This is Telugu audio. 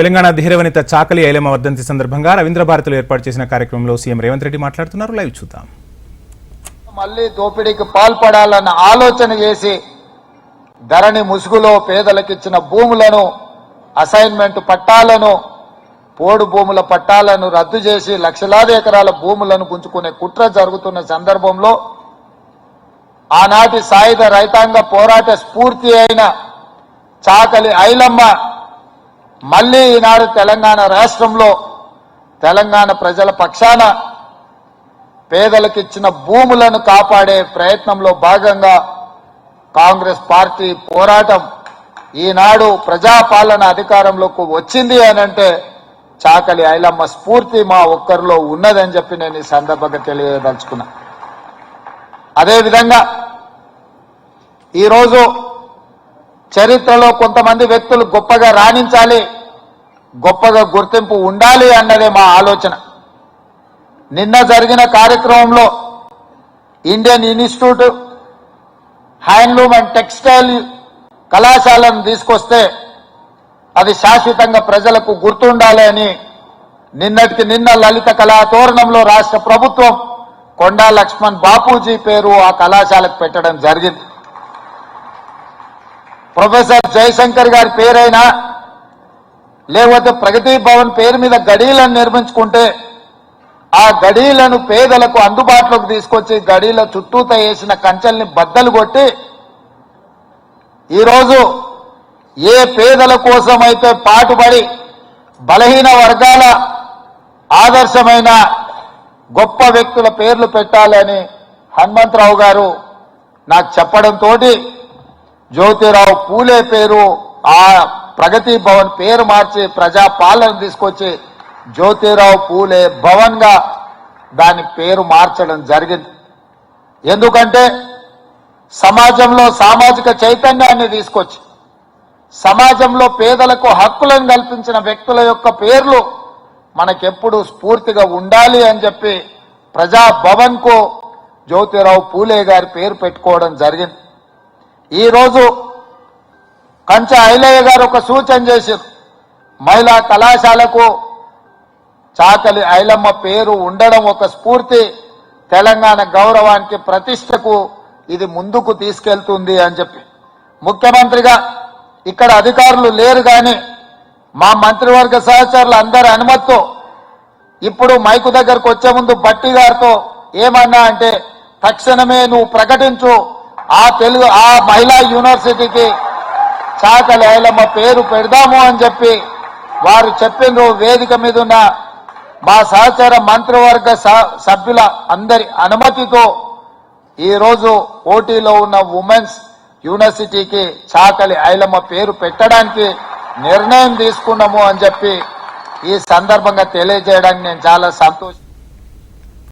తెలంగాణ ధీరవనిత చాకలి ఐలమ్మ వర్ధంతి సందర్భంగా రవీంద్ర భారతిలో ఏర్పాటు చేసిన కార్యక్రమంలో సీఎం రేవంత్ రెడ్డి మాట్లాడుతున్నారు. లైవ్ చూద్దాం. మళ్ళీ దోపిడీకి పాల్పడాలన్న ఆలోచన చేసి ధరణి ముసుగులో పేదలకిచ్చిన భూములను అసైన్మెంట్ పట్టాలను పోడు భూముల పట్టాలను రద్దు చేసి లక్షలాది ఎకరాల భూములను గుంజుకునే కుట్ర జరుగుతున్న సందర్భంలో ఆనాటి సాయుధ రైతాంగ పోరాట స్ఫూర్తి అయిన చాకలి ఐలమ్మ మళ్ళీ ఈనాడు తెలంగాణ రాష్ట్రంలో తెలంగాణ ప్రజల పక్షాన పేదలకు ఇచ్చిన భూములను కాపాడే ప్రయత్నంలో భాగంగా కాంగ్రెస్ పార్టీ పోరాటం ఈనాడు ప్రజాపాలన అధికారంలోకి వచ్చింది అని అంటే చాకలి ఐలమ్మ స్ఫూర్తి మా ఒక్కరిలో ఉన్నదని చెప్పి నేను ఈ సందర్భంగా తెలియదలుచుకున్నా. అదేవిధంగా ఈరోజు చరిత్రలో కొంతమంది వ్యక్తులు గొప్పగా రాణించాలి గొప్పగా గుర్తింపు ఉండాలి అన్నదే మా ఆలోచన. నిన్న జరిగిన కార్యక్రమంలో Indian institute handloom and textile కళాశాలను తీసుకొస్తే అది శాశ్వతంగా ప్రజలకు గుర్తుండాలి అని నిన్నటికి నిన్న లలిత కళా తోరణంలో రాష్ట్ర ప్రభుత్వం కొండా లక్ష్మణ్ బాపూజీ పేరు ఆ కళాశాలకు పెట్టడం జరిగింది. ప్రొఫెసర్ జయశంకర్ గారి పేరైనా లేకపోతే ప్రగతి భవన్ పేరు మీద గడీలను నిర్మించుకుంటే ఆ గడీలను పేదలకు అందుబాటులోకి తీసుకొచ్చి గడీల చుట్టూత వేసిన కంచెల్ని బద్దలు కొట్టి ఈరోజు ఏ పేదల కోసమైతే పాటుపడి బలహీన వర్గాల ఆదర్శమైన గొప్ప వ్యక్తుల పేర్లు పెట్టాలని హనుమంతరావు గారు నాకు చెప్పడంతో జ్యోతిరావు పూలే పేరు ఆ ప్రగతి భవన్ పేరు మార్చి ప్రజా పాలన తీసుకొచ్చి జ్యోతిరావు పూలే భవన్గా దాని పేరు మార్చడం జరిగింది. ఎందుకంటే సమాజంలో సామాజిక చైతన్యాన్ని తీసుకొచ్చి సమాజంలో పేదలకు హక్కులను కల్పించిన వ్యక్తుల యొక్క పేర్లు మనకెప్పుడు స్ఫూర్తిగా ఉండాలి అని చెప్పి ప్రజా భవన్ జ్యోతిరావు పూలే గారి పేరు పెట్టుకోవడం జరిగింది. ఈరోజు కంచె ఐలయ్య గారు ఒక సూచన చేశారు. మహిళా కళాశాలకు చాకలి ఐలమ్మ పేరు ఉండడం ఒక స్ఫూర్తి. తెలంగాణ గౌరవానికి ప్రతిష్టకు ఇది ముందుకు తీసుకెళ్తుంది అని చెప్పి. ముఖ్యమంత్రిగా ఇక్కడ అధికారులు లేరు కానీ మా మంత్రివర్గ సహచరులు అందరి అనుమతితో ఇప్పుడు మైకు దగ్గరకు వచ్చే ముందు బట్టి గారితో ఏమన్నా అంటే తక్షణమే నువ్వు ప్రకటించు ఆ తెలుగు ఆ మహిళా యూనివర్సిటీకి చాకలి ఐలమ్మ పేరు పెడదాము అని చెప్పి వారు చెప్పిండ్రు వేదిక మీద ఉన్న మా సహచర మంత్రివర్గ స- సభ్యుల అందరి అనుమతితో ఈరోజు ఓటీలో పోటీలో ఉన్న ఉమెన్స్ యూనివర్సిటీకి చాకలి ఐలమ్మ పేరు పెట్టడానికి నిర్ణయం తీసుకున్నాము అని చెప్పి ఈ సందర్భంగా తెలియజేయడానికి నేను చాలా సంతోషం